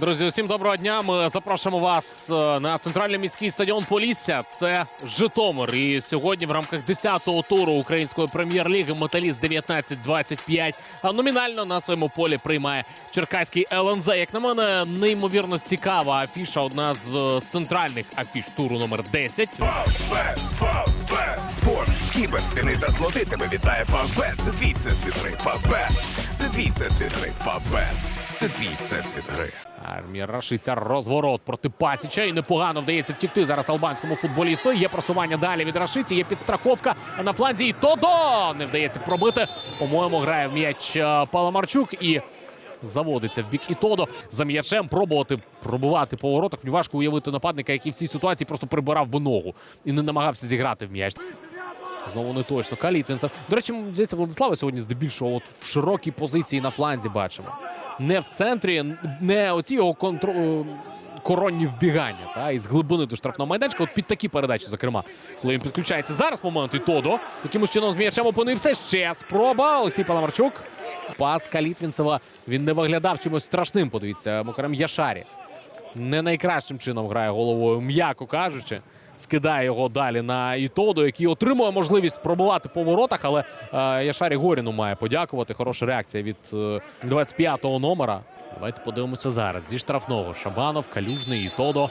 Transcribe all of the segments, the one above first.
Друзі, усім доброго дня. Ми запрошуємо вас е, на центральний міський стадіон Полісся. Це Житомир. І сьогодні в рамках 10-го туру української прем'єр-ліги Металіст 19-25 а номінально на своєму полі приймає Черкаський ЛНЗ. Як на мене, неймовірно цікава афіша. Одна з е, центральних афіш туру номер 10. Фавбет, Фавбет, спорт, кіберстини та злоти тебе вітає Фавбет. Це твій всесвіт гри. Фавбет. Це твій всесвіт гри. Фавбет. Це твій всесвіт гри. Армія Рашиця розворот проти Пасіча. І непогано вдається втікти зараз албанському футболісту. Є просування далі від Рашиці, є підстраховка на фланзі. І Тодо не вдається пробити. По-моєму, грає в м'яч е, Паламарчук і. Заводиться в бік і Тодо за м'ячем пробувати пробувати по воротах. Важко уявити нападника, який в цій ситуації просто прибирав би ногу і не намагався зіграти в м'яч. Знову не точно. Калітвінцев. До речі, здається, Владислава сьогодні здебільшого от в широкій позиції на фланзі бачимо. Не в центрі, не оці його контро... е, коронні вбігання. Та, із глибини до штрафного майданчика. От під такі передачі, зокрема, коли він підключається зараз момент і Тодо. Якимось чином з м'ячем опинився. Ще спроба. Олексій Паламарчук. Пас Калітвінцева. Він не виглядав чимось страшним. Подивіться, Мокарем Яшарі. Не найкращим чином грає головою, м'яко кажучи. Скидає його далі на Ітоду, який отримує можливість пробувати по воротах, але е, Яшарі Горіну має подякувати. Хороша реакція від е, 25-го номера. Давайте подивимося зараз. Зі штрафного Шабанов, Калюжний, Ітодо.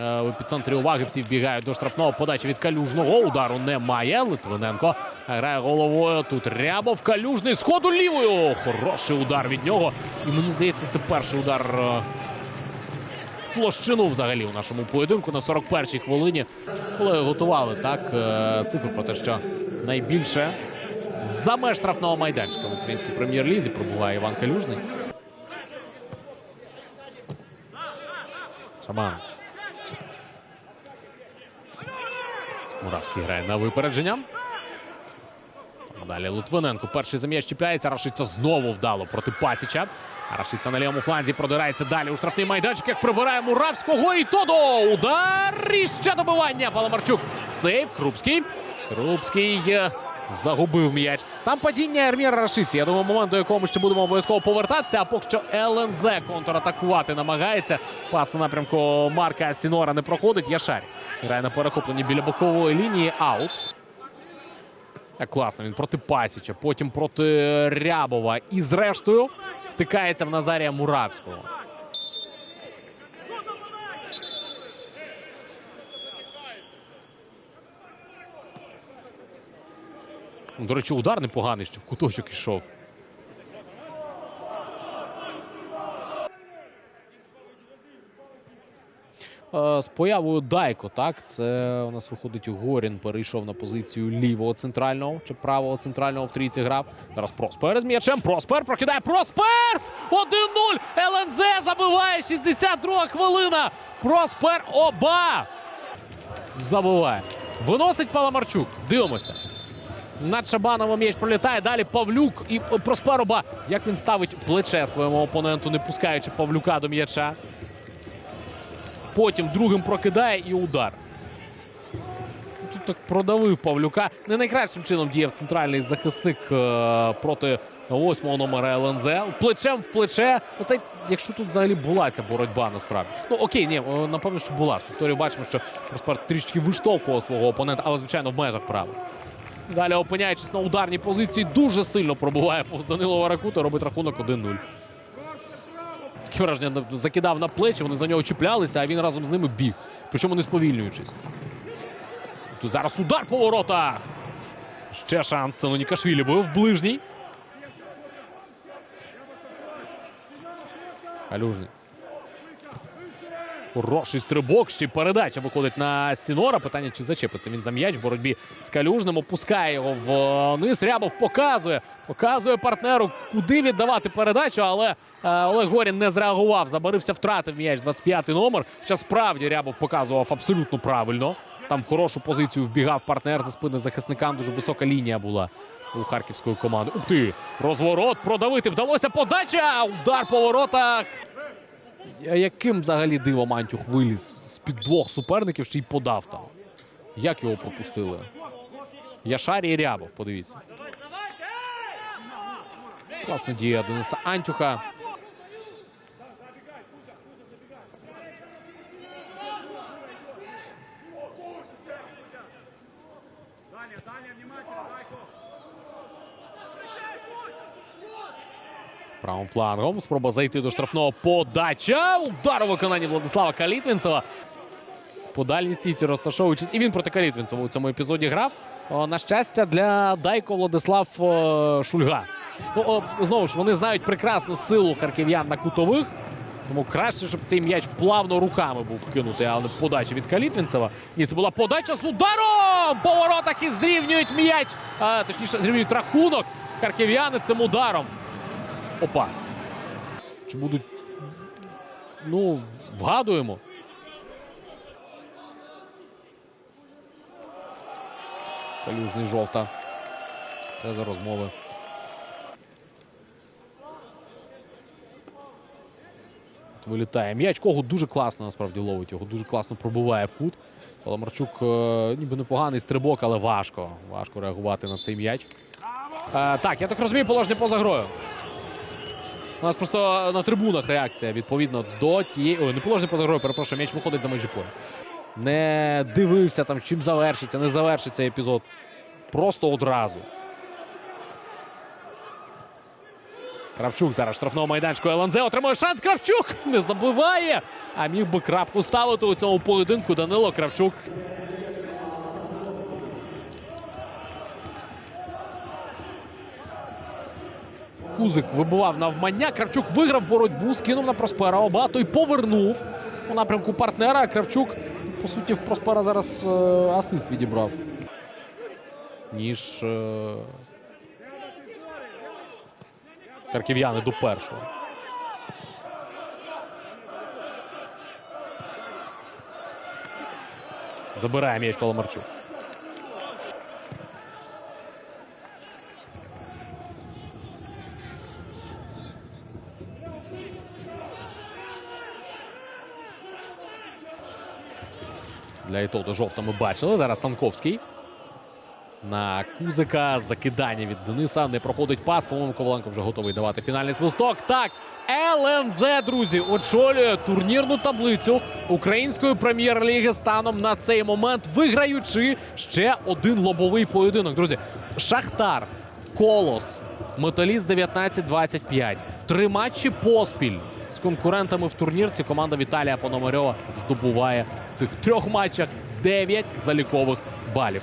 Е, в уваги всі вбігають до штрафного. Подача від Калюжного. Удару немає. Литвиненко грає головою. Тут Рябов. Калюжний. Сходу лівою. Хороший удар від нього. І мені здається, це перший удар. е, площину взагалі у нашому поєдинку на 41-й хвилині, коли готували так е, цифри про те, що найбільше за меж штрафного майданчика в українській прем'єр-лізі пробуває Іван Калюжний. Шаман. Муравський грає на випередження. Далі Литвиненко. Перший за м'яч чіпляється. Рашиця знову вдало проти Пасіча. Рашиця на лівому фланзі продирається далі у штрафний майданчик. Як прибирає Муравського і Тодо. Удар і ще добивання. Паламарчук. Сейв. Крупський. Крупський е, загубив м'яч. Там падіння Ерміра Рашиці. Я думаю, момент, до якого ми ще будемо обов'язково повертатися. А поки що ЛНЗ контратакувати намагається. Пас у напрямку Марка Сінора не проходить. Яшарі грає на перехопленні біля бокової лінії. Аут. Як класно, він проти Пасіча, потім проти Рябова. І зрештою втикається в Назарія Муравського. До речі, удар непоганий, що в куточок ішов. З появою Дайко, так, це у нас виходить Горін, перейшов на позицію лівого центрального чи правого центрального в трійці грав. Зараз Проспер з м'ячем. Проспер прокидає Проспер! 1-0! ЛНЗ забиває 62 хвилина. Проспер оба! Забиває. Виносить Паламарчук. Дивимося. Над Шабановим м'яч пролітає. Далі Павлюк і Проспероба. Як він ставить плече своєму опоненту, не пускаючи Павлюка до м'яча. Потім другим прокидає і удар. Тут так продавив Павлюка. Не найкращим чином діяв центральний захисник е, проти восьмого номера ЛНЗ. Плечем в плече. Ну, та якщо тут взагалі була ця боротьба насправді. Ну окей, ні, е, напевно, що була. Повторюю, бачимо, що Проспер трішки виштовхував свого опонента, але звичайно в межах права. Далі опиняючись на ударній позиції, дуже сильно пробуває повз Данилова Ракута, робить рахунок 1-0. Таке враження закидав на плечі, вони за нього чіплялися, а він разом з ними біг. Причому не сповільнюючись. Тут зараз удар по воротах. Ще шанс. Ну, Нікашвілі був ближній. Калюжний. Хороший стрибок, ще передача виходить на Сінора. Питання, чи зачепиться він за м'яч в боротьбі з Калюжним. Опускає його вниз. Рябов показує, показує партнеру, куди віддавати передачу, але е, Олег Горін не зреагував. Забарився, втратив м'яч 25-й номер. Хоча справді Рябов показував абсолютно правильно. Там хорошу позицію вбігав партнер за спини захисникам. Дуже висока лінія була у харківської команди. Ух ти! Розворот продавити вдалося. Подача! Удар по воротах яким взагалі дивом Антюх виліз з під двох суперників, ще й подав там. Як його пропустили? Яшарі і Рябов, подивіться. Класна дія Дениса Антюха. Далі, далі, внімайте, Правим флангом. Спроба зайти до штрафного подача. Удар у виконанні Владислава Калітвінцева. По дальній стійці розташовуючись. І він проти Калітвінцева у цьому епізоді грав. На щастя, для Дайко Владислав о, Шульга. Ну, знову ж, вони знають прекрасну силу харків'ян на кутових. Тому краще, щоб цей м'яч плавно руками був вкинутий, а не подача від Калітвінцева. Ні, це була подача з ударом! По воротах і зрівнюють м'яч. А, точніше, зрівнюють рахунок. Харків'яни цим ударом. Опа. Чи будуть. Ну, вгадуємо. Калюжний жовта. Це за розмови. Вилітає м'яч. Кого дуже класно насправді ловить його. Дуже класно пробиває в кут. Паламарчук е, ніби непоганий стрибок, але важко. Важко реагувати на цей м'яч. Е, так, я так розумію, положення поза грою. У нас просто на трибунах реакція відповідно до тієї. Ой, не положення поза грою, перепрошую, м'яч виходить за межі поля. Не дивився там, чим завершиться, не завершиться епізод. Просто одразу. Кравчук зараз штрафного майданчику ЛНЗ отримує шанс. Кравчук не забиває. А міг би крапку ставити у цьому поєдинку Данило Кравчук. Кузик вибивав навмання. Кравчук виграв боротьбу, скинув на Проспера Оба, той повернув у напрямку партнера. Кравчук, по суті, в Проспера зараз е, асист відібрав. Ніж е, харків'яни до першого. Забирає м'яч Паламарчук. Для Ітоду жовта бачили. Зараз Танковський. На Кузика закидання від Дениса. Не проходить пас. По-моєму, Коваленко вже готовий давати фінальний свисток. Так, ЛНЗ, друзі, очолює турнірну таблицю української прем'єр-ліги станом на цей момент, виграючи ще один лобовий поєдинок. Друзі, Шахтар, Колос, Металіст 19-25. Три матчі поспіль. З конкурентами в турнірці команда Віталія Пономарьова здобуває в цих трьох матчах 9 залікових балів.